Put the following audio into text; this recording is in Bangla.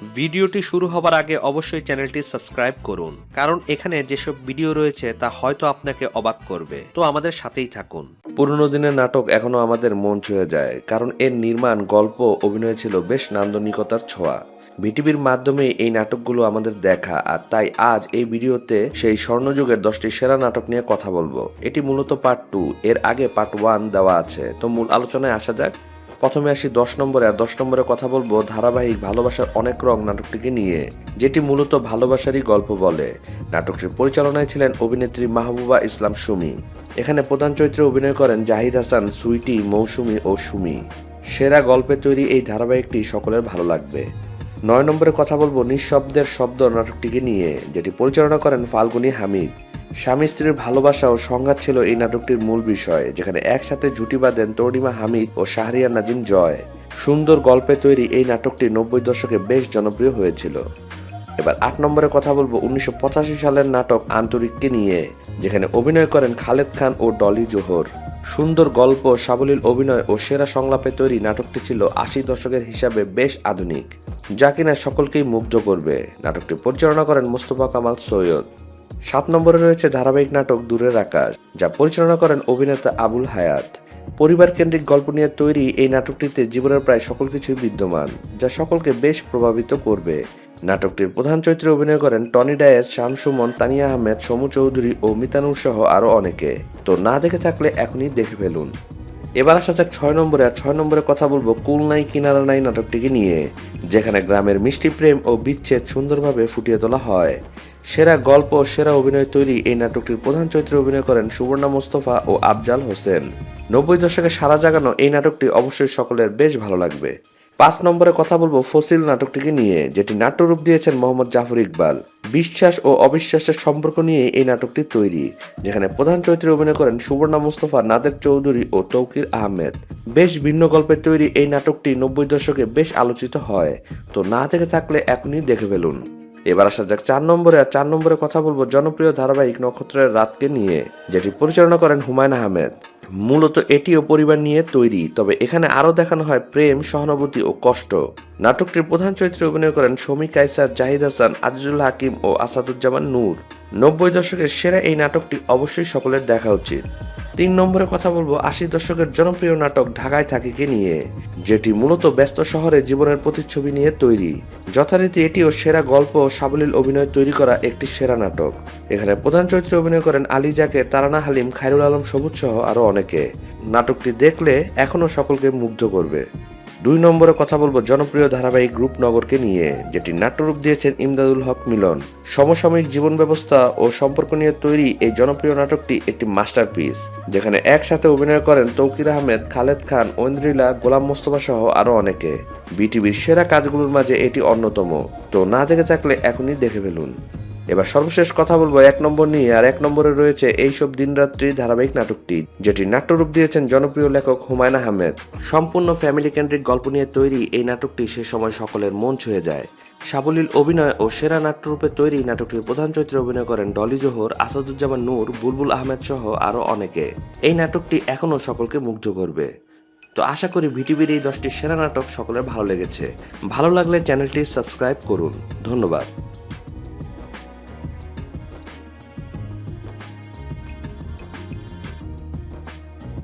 ভিডিওটি শুরু হবার আগে অবশ্যই চ্যানেলটি সাবস্ক্রাইব করুন, কারণ এখানে যেসব ভিডিও রয়েছে তা হয়তো আপনাকে অবাক করবে। তো আমাদের সাথেই থাকুন। পুরনো দিনের নাটক এখনও আমাদের মন ছুঁয়ে যায়, কারণ এর নির্মাণ, গল্প অভিনয় ছিল বেশ নান্দনিকতার ছোঁয়া। বিটিভির মাধ্যমে এই নাটকগুলো আমাদের দেখা, আর তাই আজ এই ভিডিওতে সেই স্বর্ণযুগের দশটি সেরা নাটক নিয়ে কথা বলব। এটি মূলত পার্ট টু, এর আগে পার্ট ওয়ান দেওয়া আছে। তো মূল আলোচনায় আসা যাক। প্রথমে আসি দশ নম্বরে, আর দশ নম্বরে কথা বলব ধারাবাহিক ভালোবাসার অনেক রং নাটকটিকে নিয়ে, যেটি মূলত ভালোবাসারই গল্প বলে। নাটকটির পরিচালনায় ছিলেন অভিনেত্রী মাহবুবা ইসলাম সুমি। এখানে প্রধান চরিত্রে অভিনয় করেন জাহিদ হাসান, সুইটি, মৌসুমি ও সুমি। সেরা গল্পে তৈরি এই ধারাবাহিকটি সকলের ভালো লাগবে। নয় নম্বরে কথা বলব নিঃশব্দের শব্দ নাটকটিকে নিয়ে, যেটি পরিচালনা করেন ফাল্গুনী হামিদ। স্বামী স্ত্রীর ভালোবাসা ও সংঘাত ছিল এই নাটকটির মূল বিষয়, যেখানে একসাথে জুটি বাঁধেন তর্ণিমা হামিদ ও শাহরিয়ার নাজিম জয়। সুন্দর গল্পে তৈরি এই নাটকটি নব্বই দশকে বেশ জনপ্রিয় হয়েছিল। এবার আট নম্বরে কথা বলব উনিশশো পঁচাশি সালের নাটক আন্তরিককে নিয়ে, যেখানে অভিনয় করেন খালেদ খান ও ডলি জোহর। সুন্দর গল্প সাবলীল অভিনয় ও সেরা সংলাপে তৈরি নাটকটি ছিল আশি দশকের হিসাবে বেশ আধুনিক। যা কিনা সকলকেই মুগ্ধ করবে। নাটকটি পরিচালনা করেন মোস্তফা কামাল সৈয়দ। সাত নম্বরে রয়েছে ধারাবাহিক নাটক দূরের আকাশ, যা পরিচালনা করেন অভিনেতা আবুল হায়াত। পরিবার কেন্দ্রিক গল্প নিয়ে তৈরি এই নাটকটিতে জীবনের প্রায় সকল কিছুই বিদ্যমান, যা সকলকে বেশ প্রভাবিত করবে। নাটকটির প্রধান চরিত্রে অভিনয় করেন টনি ডায়েস শাম সুমন তানিয়া আহমেদ, সমু চৌধুরী ও মিতানুর সহ আরও অনেকে। তো না দেখে থাকলে এখনই দেখে ফেলুন। এবার আসা যাক ছয় নম্বরে, আর ছয় নম্বরে কথা বলব কুল নাই কিনারা নাই নাটকটিকে নিয়ে, যেখানে গ্রামের মিষ্টি প্রেম ও বিচ্ছেদ সুন্দরভাবে ফুটিয়ে তোলা হয়। সেরা গল্প সেরা অভিনয় তৈরি এই নাটকটির প্রধান চরিত্রে অভিনয় করেন সুবর্ণা মোস্তফা ও আফজাল হোসেন। নব্বই দশকে সারা জাগানো এই নাটকটি অবশ্যই সকলের বেশ ভালো লাগবে। পাঁচ নম্বরে কথা বলব ফসিল নাটকটিকে নিয়ে, যেটি নাট্যরূপ দিয়েছেন মোহাম্মদ জাফর ইকবাল। বিশ্বাস ও অবিশ্বাসের সম্পর্ক নিয়ে এই নাটকটি তৈরি, যেখানে প্রধান চরিত্রে অভিনয় করেন সুবর্ণা মুস্তফা, নাদের চৌধুরী ও তৌকির আহমেদ। বেশ ভিন্ন গল্পের তৈরি এই নাটকটি নব্বই দশকে বেশ আলোচিত হয়, তো না দেখে থাকলে এখনই দেখে ফেলুন। এবার আসা যাক চার নম্বরে, আর চার নম্বরে কথা বলব জনপ্রিয় ধারাবাহিক নক্ষত্রের রাতকে নিয়ে, যেটি পরিচালনা করেন হুমায়ুন আহমেদ। মূলত এটিও পরিবার নিয়ে তৈরি, তবে এখানে আরও দেখানো হয় প্রেম, সহানুভূতি ও কষ্ট। নাটকটির প্রধান চরিত্রে অভিনয় করেন শমী কাইসার জাহিদ হাসান, আজিজুল হাকিম ও আসাদুজ্জামান নূর। নব্বই দশকের সেরা এই নাটকটি অবশ্যই সকলের দেখা উচিত। তিন নম্বরে কথা বলব, আশি দশকের জনপ্রিয় নাটক ঢাকায় থাকিকে নিয়ে, যেটি মূলত ব্যস্ত শহরে জীবনের প্রতিচ্ছবি নিয়ে তৈরি। যথারীতি এটিও সেরা গল্প ও সাবলীল অভিনয় তৈরি করা একটি সেরা নাটক। এখানে প্রধান চরিত্রে অভিনয় করেন আলী জাকে তারানা হালিম খাইরুল আলম সবুজ সহ আরও অনেকে। নাটকটি দেখলে এখনও সকলকে মুগ্ধ করবে। দুই নম্বরে কথা বলব জনপ্রিয় ধারাবাহিক রূপনগরকে নিয়ে, যেটি নাট্যরূপ দিয়েছেন ইমদাদুল হক মিলন। সমসাময়িক জীবন ব্যবস্থা ও সম্পর্ক নিয়ে তৈরি এই জনপ্রিয় নাটকটি একটি মাস্টারপিস, যেখানে একসাথে অভিনয় করেন তৌকির আহমেদ, খালেদ খান, ঐন্দ্রিলা, গোলাম মোস্তফা সহ আরও অনেকে। বিটিভির সেরা কাজগুলোর মাঝে এটি অন্যতম। তো না দেখে থাকলে এখনই দেখে ফেলুন। এবার সর্বশেষ কথা বলব এক নম্বর নিয়ে, আর এক নম্বরে রয়েছে এইসব দিনরাত্রি ধারাবাহিক নাটকটি, যেটি নাট্যরূপ দিয়েছেন জনপ্রিয় লেখক হুমায়ুন আহমেদ। সম্পূর্ণ ফ্যামিলি কেন্দ্রিক গল্প নিয়ে তৈরি এই নাটকটি সে সময় সকলের মন ছুঁয়ে যায়। সাবলীল অভিনয় ও সেরা নাট্যরূপে তৈরি নাটকটির প্রধান চরিত্রে অভিনয় করেন ডলি জোহর, আসাদুজ্জামান নূর, বুলবুল আহমেদ সহ আরও অনেকে। এই নাটকটি এখনও সকলকে মুগ্ধ করবে। তো আশা করি ভিটিভির এই দশটি সেরা নাটক সকলের ভালো লেগেছে। ভালো লাগলে চ্যানেলটি সাবস্ক্রাইব করুন। ধন্যবাদ।